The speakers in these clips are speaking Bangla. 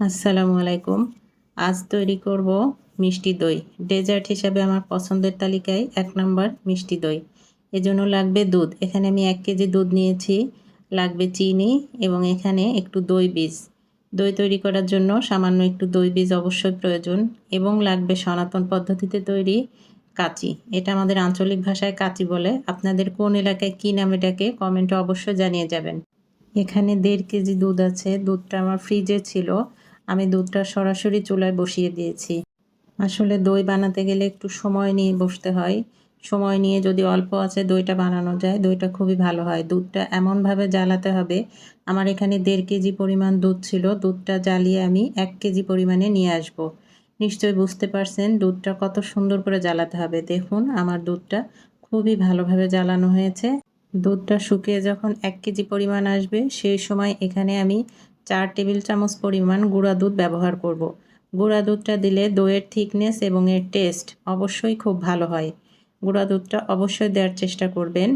আসসালামু আলাইকুম। আজ তৈরি করব মিষ্টি দই। ডেজার্ট হিসাবে আমার পছন্দের তালিকায় এক নম্বর মিষ্টি দই। এজন্য লাগবে দুধ। এখানে আমি এক কেজি দুধ নিয়েছি। লাগবে চিনি এবং এখানে একটু দই বীজ। দই তৈরি করার জন্য সামান্য একটু দই বীজ অবশ্যই প্রয়োজন এবং লাগবে সনাতন পদ্ধতিতে তৈরি কাচি। এটা আমাদের আঞ্চলিক ভাষায় কাচি বলে। আপনাদের কোন এলাকায় কী নামে ডাকে কমেন্টে অবশ্যই জানিয়ে যাবেন। এখানে দেড় কেজি দুধ আছে। দুধটা আমার ফ্রিজে ছিল। আমি দুধটা সরাসরি চুলায় বসিয়ে দিয়েছি। আসলে দই বানাতে গেলে একটু সময় নিয়ে বসতে হয়। সময় নিয়ে যদি অল্প আছে দইটা বানানো যায়, দইটা খুবই ভালো হয়। দুধটা এমনভাবে জ্বালাতে হবে, আমার এখানে দেড় কেজি পরিমাণ দুধ ছিল, দুধটা জ্বালিয়ে আমি এক কেজি পরিমাণে নিয়ে আসব। নিশ্চয়ই বুঝতে পারছেন দুধটা কত সুন্দর করে জ্বালাতে হবে। দেখুন, আমার দুধটা খুবই ভালোভাবে জ্বালানো হয়েছে। দুধটা শুকিয়ে যখন এক কেজি পরিমাণ আসবে, সেই সময় এখানে আমি চার টেবিল চামচ পরিমাণ গুঁড়া দুধ ব্যবহার করব। গুঁড়া দুধটা দিলে দইয়ের থিকনেস এবং এর টেস্ট অবশ্যই খুব ভালো হয়। গুঁড়া দুধটা অবশ্যই দেওয়ার চেষ্টা করবেন।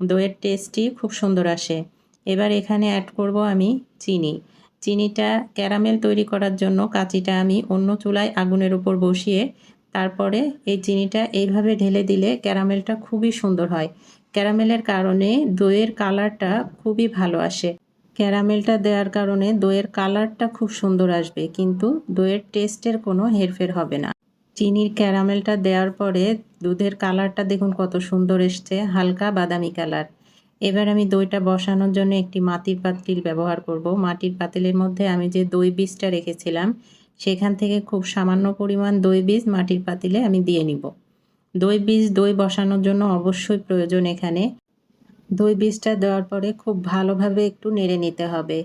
দইয়ের টেস্টই খুব সুন্দর আসে। এবার এখানে অ্যাড করব আমি চিনি। চিনিটা ক্যারামেল তৈরি করার জন্য কাঁচিটা আমি অন্য চুলায় আগুনের উপর বসিয়ে তারপরে এই চিনিটা এইভাবে ঢেলে দিলে ক্যারামেলটা খুবই সুন্দর হয়। ক্যারামেলের কারণে দইয়ের কালারটা খুবই ভালো আসে। ক্যারামেলটা দেওয়ার কারণে দইয়ের কালারটা খুব সুন্দর আসবে, কিন্তু দইয়ের টেস্টের কোনো হেরফের হবে না। চিনির ক্যারামেলটা দেওয়ার পরে দুধের কালারটা দেখুন কত সুন্দর এসছে, হালকা বাদামি কালার। এবার আমি দইটা বসানোর জন্য একটি মাটির পাতিল ব্যবহার করব। মাটির পাতিলের মধ্যে আমি যে দই বীজটা রেখেছিলাম, সেখান থেকে খুব সামান্য পরিমাণ দই বীজ মাটির পাতিলে আমি দিয়ে নিব। দই বীজ দই বসানোর জন্য অবশ্যই প্রয়োজন এখানে। দই বীজটা দেওয়ার পরে খুব ভালোভাবে একটু নেড়ে নিতে হবে,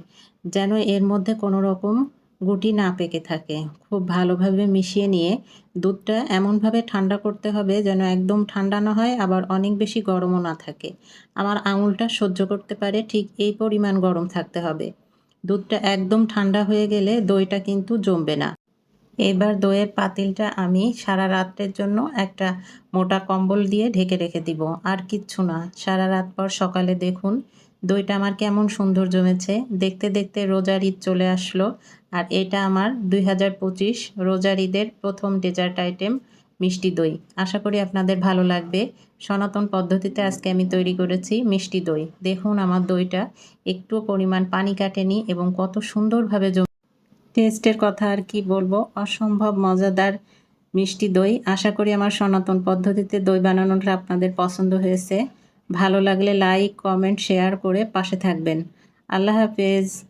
যেন এর মধ্যে কোনো রকম গুটি না পেকে থাকে। খুব ভালোভাবে মিশিয়ে নিয়ে দুধটা এমনভাবে ঠান্ডা করতে হবে যেন একদম ঠান্ডা না হয়, আবার অনেক বেশি গরমও না থাকে। আমার আঙুলটা সহ্য করতে পারে, ঠিক এই পরিমাণ গরম থাকতে হবে। দুধটা একদম ঠান্ডা হয়ে গেলে দইটা কিন্তু জমবে না। এবার দইয়ের পাতিলটা আমি সারা রাত্রের জন্য একটা মোটা কম্বল দিয়ে ঢেকে রেখে দিব। আর কিচ্ছু না, সারা রাত পর সকালে দেখুন দইটা আমার কেমন সুন্দর জমেছে। দেখতে দেখতে রোজার ঈদ চলে আসলো, আর এটা আমার দুই হাজার পঁচিশ রোজার ঈদের প্রথম ডেজার্ট আইটেম মিষ্টি দই। আশা করি আপনাদের ভালো লাগবে। সনাতন পদ্ধতিতে আজকে আমি তৈরি করেছি মিষ্টি দই। দেখুন আমার দইটা একটু পরিমাণ পানি কাটেনি এবং কত সুন্দরভাবে টেস্টের কথা আর কি বলব? অসম্ভব মজাদার মিষ্টি দই। আশা করি আমার সনাতন পদ্ধতিতে দই বানানোটা আপনাদের পছন্দ হয়েছে। ভালো লাগলে লাইক কমেন্ট শেয়ার করে পাশে থাকবেন। আল্লাহ হাফেজ।